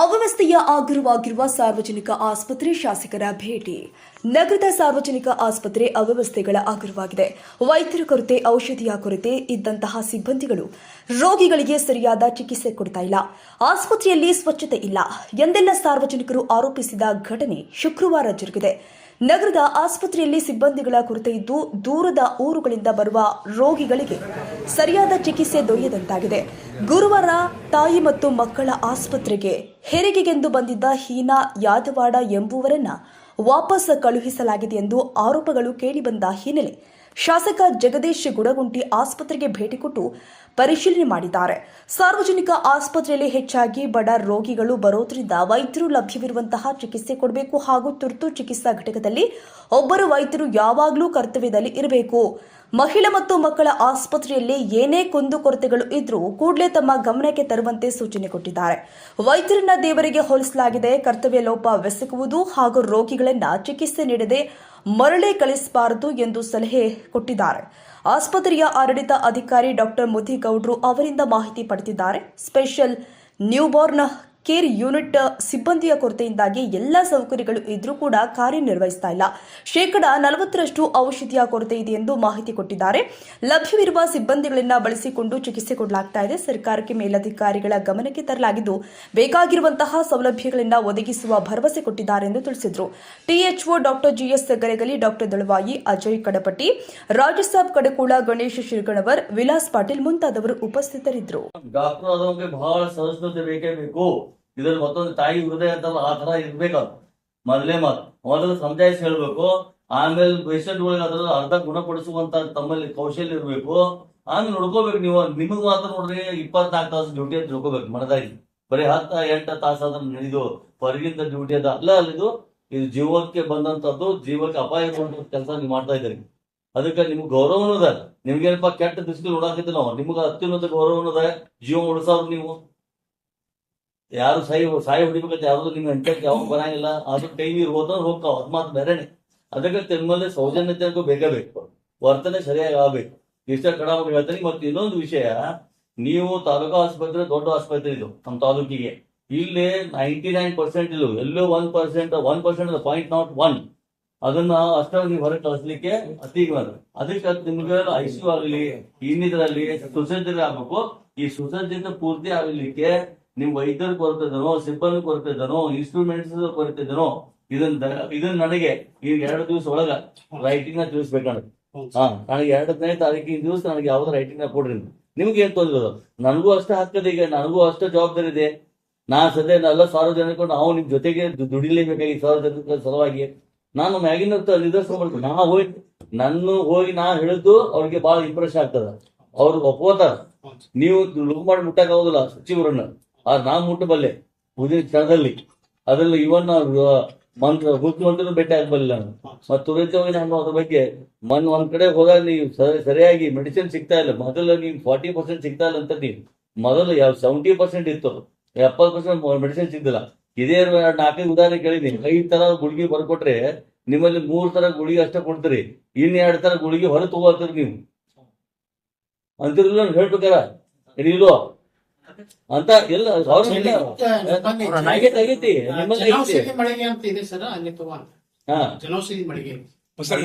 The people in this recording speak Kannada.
ಅವ್ಯವಸ್ಥೆಯ ಆಗರವಾಗಿರುವ ಸಾರ್ವಜನಿಕ ಆಸ್ಪತ್ರೆ ಶಾಸಕರ ಭೇಟಿ. ನಗರದ ಸಾರ್ವಜನಿಕ ಆಸ್ಪತ್ರೆ ಅವ್ಯವಸ್ಥೆಗಳ ಆಗರವಾಗಿದೆ ವೈದ್ಯರ ಕೊರತೆ, ಔಷಧಿಯ ಕೊರತೆ ಇದ್ದಂತಹ ಸಿಬ್ಬಂದಿಗಳು ರೋಗಿಗಳಿಗೆ ಸರಿಯಾದ ಚಿಕಿತ್ಸೆ ಕೊಡ್ತಾ ಇಲ್ಲ. ಆಸ್ಪತ್ರೆಯಲ್ಲಿ ಸ್ವಚ್ಛತೆ ಇಲ್ಲ. ಎಂದೆಲ್ಲ ಸಾರ್ವಜನಿಕರು ಆರೋಪಿಸಿದ ಘಟನೆ ಶುಕ್ರವಾರ ಜರುಗಿದೆ. ನಗರದ ಆಸ್ಪತ್ರೆಯಲ್ಲಿ ಸಿಬ್ಬಂದಿಗಳ ಕೊರತೆ ಇದ್ದು ದೂರದ ಊರುಗಳಿಂದ ಬರುವ ರೋಗಿಗಳಿಗೆ ಸರಿಯಾದ ಚಿಕಿತ್ಸೆ ದೊರೆಯದಂತಾಗಿದೆ. ಗುರುವಾರ ತಾಯಿ ಮತ್ತು ಮಕ್ಕಳ ಆಸ್ಪತ್ರೆಗೆ ಹೆರಿಗೆಗೆಂದು ಬಂದಿದ್ದ ಹೀನಾ ಯಾದವಾಡ ಎಂಬುವರನ್ನ ವಾಪಸ್ ಕಳುಹಿಸಲಾಗಿದೆ ಎಂದು ಆರೋಪಗಳು ಕೇಳಿಬಂದ ಹಿನ್ನೆಲೆ ಶಾಸಕ ಜಗದೀಶ್ ಗುಡಗುಂಟಿ ಆಸ್ಪತ್ರೆಗೆ ಭೇಟಿ ಕೊಟ್ಟು ಪರಿಶೀಲನೆ ಮಾಡಿದ್ದಾರೆ. ಸಾರ್ವಜನಿಕ ಆಸ್ಪತ್ರೆಯಲ್ಲಿ ಹೆಚ್ಚಾಗಿ ಬಡ ರೋಗಿಗಳು ಬರೋದ್ರಿಂದ ವೈದ್ಯರು ಲಭ್ಯವಿರುವಂತಹ ಚಿಕಿತ್ಸೆ ಕೊಡಬೇಕು ಹಾಗೂ ತುರ್ತು ಚಿಕಿತ್ಸಾ ಘಟಕದಲ್ಲಿ ಒಬ್ಬರು ವೈದ್ಯರು ಯಾವಾಗಲೂ ಕರ್ತವ್ಯದಲ್ಲಿ ಇರಬೇಕು. ಮಹಿಳಾ ಮತ್ತು ಮಕ್ಕಳ ಆಸ್ಪತ್ರೆಯಲ್ಲಿ ಏನೇ ಕುಂದುಕೊರತೆಗಳು ಇದ್ರೂ ಕೂಡಲೇ ತಮ್ಮ ಗಮನಕ್ಕೆ ತರುವಂತೆ ಸೂಚನೆ ಕೊಟ್ಟಿದ್ದಾರೆ. ವೈದ್ಯರನ್ನ ದೇವರಿಗೆ ಹೋಲಿಸಲಾಗಿದೆ. ಕರ್ತವ್ಯ ಲೋಪ ಲೋಪವೆಸಗುವುದು ಹಾಗೂ ರೋಗಿಗಳನ್ನ ಚಿಕಿತ್ಸೆ ನೀಡದೆ ಮರಳಿ ಕಳಿಸಬಾರದು ಎಂದು ಸಲಹೆ ಕೊಟ್ಟಿದ್ದಾರೆ. ಆಸ್ಪತ್ರೆಯ ಆಡಳಿತ ಅಧಿಕಾರಿ ಡಾಕ್ಟರ್ ಮುದಿಗೌಡ್ರು ಅವರಿಂದ ಮಾಹಿತಿ ಪಡೆದಿದ್ದಾರೆ. ಸ್ಪೆಷಲ್ ನ್ಯೂಬೋರ್ನ್ ಕೇರ್ ಯೂನಿಟ್ ಸಿಬ್ಬಂದಿಯ ಕೊರತೆಯಿಂದಾಗಿ ಎಲ್ಲ ಸೌಕರ್ಯಗಳು ಇದ್ರೂ ಕೂಡ ಕಾರ್ಯನಿರ್ವಹಿಸ್ತಾ ಇಲ್ಲ. ಶೇಕಡ ನಲವತ್ತರಷ್ಟು ಔಷಧಿಯ ಕೊರತೆ ಇದೆ ಎಂದು ಮಾಹಿತಿ ಕೊಟ್ಟಿದ್ದಾರೆ. ಲಭ್ಯವಿರುವ ಸಿಬ್ಬಂದಿಗಳನ್ನು ಬಳಸಿಕೊಂಡು ಚಿಕಿತ್ಸೆ ಕೊಡಲಾಗ್ತಾ ಇದೆ. ಸರ್ಕಾರಕ್ಕೆ ಮೇಲಧಿಕಾರಿಗಳ ಗಮನಕ್ಕೆ ತರಲಾಗಿದ್ದು, ಬೇಕಾಗಿರುವಂತಹ ಸೌಲಭ್ಯಗಳನ್ನು ಒದಗಿಸುವ ಭರವಸೆ ಕೊಟ್ಟಿದ್ದಾರೆ ಎಂದು ತಿಳಿಸಿದರು. THO doctor GS Garegali doctor Dalavayi, Ajay Kadapatti Rajasab Kadakola Ganesh Shirganavar, Vilas Patil ಮುಂತಾದವರು ಉಪಸ್ಥಿತರಿದ್ದರು. ಇದ್ರಲ್ಲಿ ಮತ್ತೊಂದು ತಾಯಿ ಹೃದಯ ಅಂತಲ್ಲ ಆ ತರ ಇರ್ಬೇಕು ಮೊದಲೇ ಮಾತು. ಮೊದಲು ಸಮಜಾಯಿಸಿ ಹೇಳ್ಬೇಕು. ಆಮೇಲೆ ಪೇಷಂಟ್ಗಳಿಗೆ ಅದ್ರ ಅರ್ಧ ಗುಣಪಡಿಸುವಂತ ತಮ್ಮಲ್ಲಿ ಕೌಶಲ್ಯ ಇರಬೇಕು. ಆಮೇಲೆ ನೋಡ್ಕೋಬೇಕು ನೀವು. ನಿಮಗ್ ಮಾತ್ರ ನೋಡ್ರಿ ಇಪ್ಪತ್ನಾಲ್ಕು ತಾಸು ಡ್ಯೂಟಿ ಅಂತ ತಿಳ್ಕೋಬೇಕು ಮನದಾಗಿ. ಬರೀ ಹತ್ತ, ಎಂಟ ತಾಸು ಅದ್ರ ಇದು ಹೊರಗಿಂದ ಡ್ಯೂಟಿ ಅದ. ಅಲ್ಲ ಅಲ್ಲ ಇದು ಜೀವಕ್ಕೆ ಬಂದಂತದ್ದು ಜೀವಕ್ಕೆ ಅಪಾಯ ಕೆಲಸ ನೀವು ಮಾಡ್ತಾ ಇದ್ದೀರಿ. ಅದಕ್ಕೆ ನಿಮ್ಗೆ ಗೌರವನೂ ಅದ ನಿಮ್ಗೇನಪ್ಪ ಕೆಟ್ಟ ದೃಷ್ಟಿ ನೋಡಾಕತ್ತಿ ನಾವು. ನಿಮ್ಗೆ ಅತ್ಯುನ್ನತ ಗೌರವನೂ ಅದ ಜೀವ ಉಳಿಸೋರು ನೀವು. ಯಾರು ಸಾಯಿ ಸಾಯಿ ಹೊಡಿಬೇಕಂತ ಯಾರು ನಿಮ್ಗೆ ಅಂಟಕ್ಕೆ ಯಾವಾಗ ಬರಂಗಿಲ್ಲ. ಅದು ಕೈ ನೀರು ಹೋದ್ರೆ ಹೋಗ್ತಾವ. ಅದ್ ಮಾತು ಬೇರೆನೆ. ಅದಕ್ಕೆ ತಮ್ಮಲ್ಲಿ ಸೌಜನ್ಯತೆ ಅಂತೂ ಬೇಕೇ ಬೇಕು. ವರ್ತನೆ ಸರಿಯಾಗಿ ಆಗ್ಬೇಕು. ಇಷ್ಟ ಕಡಾಮಿ ಹೇಳ್ತೀನಿ. ಮತ್ತೆ ಇನ್ನೊಂದು ವಿಷಯ, ನೀವು ತಾಲೂಕಾ ಆಸ್ಪತ್ರೆ ದೊಡ್ಡ ಆಸ್ಪತ್ರೆ ಇದು ನಮ್ಮ ತಾಲೂಕಿಗೆ. ಇಲ್ಲಿ ನೈಂಟಿ ನೈನ್ ಪರ್ಸೆಂಟ್ ಇದು ಎಲ್ಲೋ one percent one percent point nought one ಅದನ್ನ ಅಷ್ಟ ನೀವು ಹೊರಗೆ ಕಳಿಸ್ಲಿಕ್ಕೆ ಅತಿ ಅದಕ್ಕೆ ಅದ್ ನಿಮ್ಗೆ ಐ ಸಿ ಆಗಲಿ, ಇನ್ನಿದ್ರಲ್ಲಿ ಸುಸಜ್ಜಿತ ಆಗ್ಬೇಕು. ಈ ಸುಸಜ್ಜಿತ ಪೂರ್ತಿ ಆಗಲಿಕ್ಕೆ ನಿಮ್ ವೈದ್ಯರು ಕೊರತೆ ಇದನೋ ಸಿಬ್ಬಂದಿ ಕೊರತೆ ಇದನೋ ಇನ್ಸ್ಟ್ರೂಮೆಂಟ್ಸ್ ಕೊರತೆ ಇದನೋ ಇದನ್ನ ಇದನ್ನ ನನಗೆ ಈಗ ಎರಡು ದಿವಸ ಒಳಗ ರೈಟಿಂಗ್ನ ತಿಳಿಸ್ಬೇಕು ಹಾ ನನಗೆ ಎರಡನೇ ತಾರೀಕಿನ ದಿವಸ ನನಗೆ ಯಾವ್ದು ರೈಟಿಂಗ್ನ ಕೊಡ್ರಿ. ನಿಮ್ಗೆ ಏನ್ ತೊಂದ್ರೆ ನನಗೂ ಅಷ್ಟೇ ಹಾಕದ ಈಗ ನನಗೂ ಅಷ್ಟೇ ಜವಾಬ್ದಾರಿ ಇದೆ. ನಾ ಸದ್ಯ ಎಲ್ಲ ಸಾರ್ವಜನಿಕ ನಾವು ನಿಮ್ ಜೊತೆಗೆ ದುಡಿಲೇಬೇಕಾಗಿ ಸಾರ್ವಜನಿಕರ ಸಲುವಾಗಿ. ನಾನು ಮ್ಯಾಗಿನ ನಿದರ್ಶನ ಮಾಡ್ತೀನಿ. ನಾ ಹೋಗಿ ನನ್ನ ಹೋಗಿ ನಾ ಹೇಳಿದ್ದು ಅವ್ರಿಗೆ ಬಹಳ ಇಂಪ್ರೆಸ್ ಆಗ್ತದ. ಅವ್ರಿಗೆ ಒಪ್ಕೋತಾರ. ನೀವು ಲುಕ್ ಮಾಡಿ ಮುಟ್ಟಕ್ ಆಗೋದಿಲ್ಲ ಸಚಿವರನ್ನ. ಆದ್ರೆ ನಾ ಮುಟ್ಟಬಲ್ಲೆ ಮುಂದಿನ ಕ್ಷಣದಲ್ಲಿ ಅದ್ರಲ್ಲಿ ಇವನ್ ಮಂತ್ರ ಮುಖ್ಯಮಂತ್ರಿ ಭೇಟಿ ಆಗಬಲ್ಲ ನಾನು ಮತ್ತೆ ತುರಿತವಾಗಿ ನಾನು ಅದ್ರ ಬಗ್ಗೆ ಮನ್ ಒಂದ್ ಕಡೆ ಹೋದಾಗ ನೀವು ಸರಿಯಾಗಿ ಮೆಡಿಸಿನ್ ಸಿಗ್ತಾ ಇಲ್ಲ. ಮೊದಲು ನೀವು ಫಾರ್ಟಿ ಪರ್ಸೆಂಟ್ ಸಿಗ್ತಾ ಇಲ್ಲ ಅಂತ ನೀವು. ಮೊದಲು ಯಾವ ಸೆವೆಂಟಿ ಪರ್ಸೆಂಟ್ ಇತ್ತು. ಎಪ್ಪತ್ತು ಪರ್ಸೆಂಟ್ ಮೆಡಿಸಿನ್ ಸಿಗ್ತಿಲ್ಲ ಇದೇ ನಾಲ್ಕೈದು ಉದಾಹರಣೆ ಕೇಳಿದೀನಿ ಐದ್ ತರ ಗುಳಿಗೆ ಬರ್ಕೊಟ್ರೆ ನಿಮ್ಮಲ್ಲಿ ಮೂರ್ ತರ ಗುಳಿಗೆ ಅಷ್ಟೇ ಕೊಡ್ತೀರಿ. ಇನ್ ಎರಡ್ ತರ ಗುಳಿಗೆ ಹೊರ ತಗೋತೀರಿ ನೀವು. ಅಂತಿರಲಿಲ್ಲ ಹೇಳ್ಬೇಕಾರ. ಇಲ್ವೋ? ಅಂತ ಎಲ್ಲ ನಿಮ್ಮಲ್ಲಿ ಮಳಿಗೆ ಅಂತ ಇದೆ ಸರ್ ಅಲ್ಲಿ ಜನೌಷಧಿ ಮಳಿಗೆ ಸರ್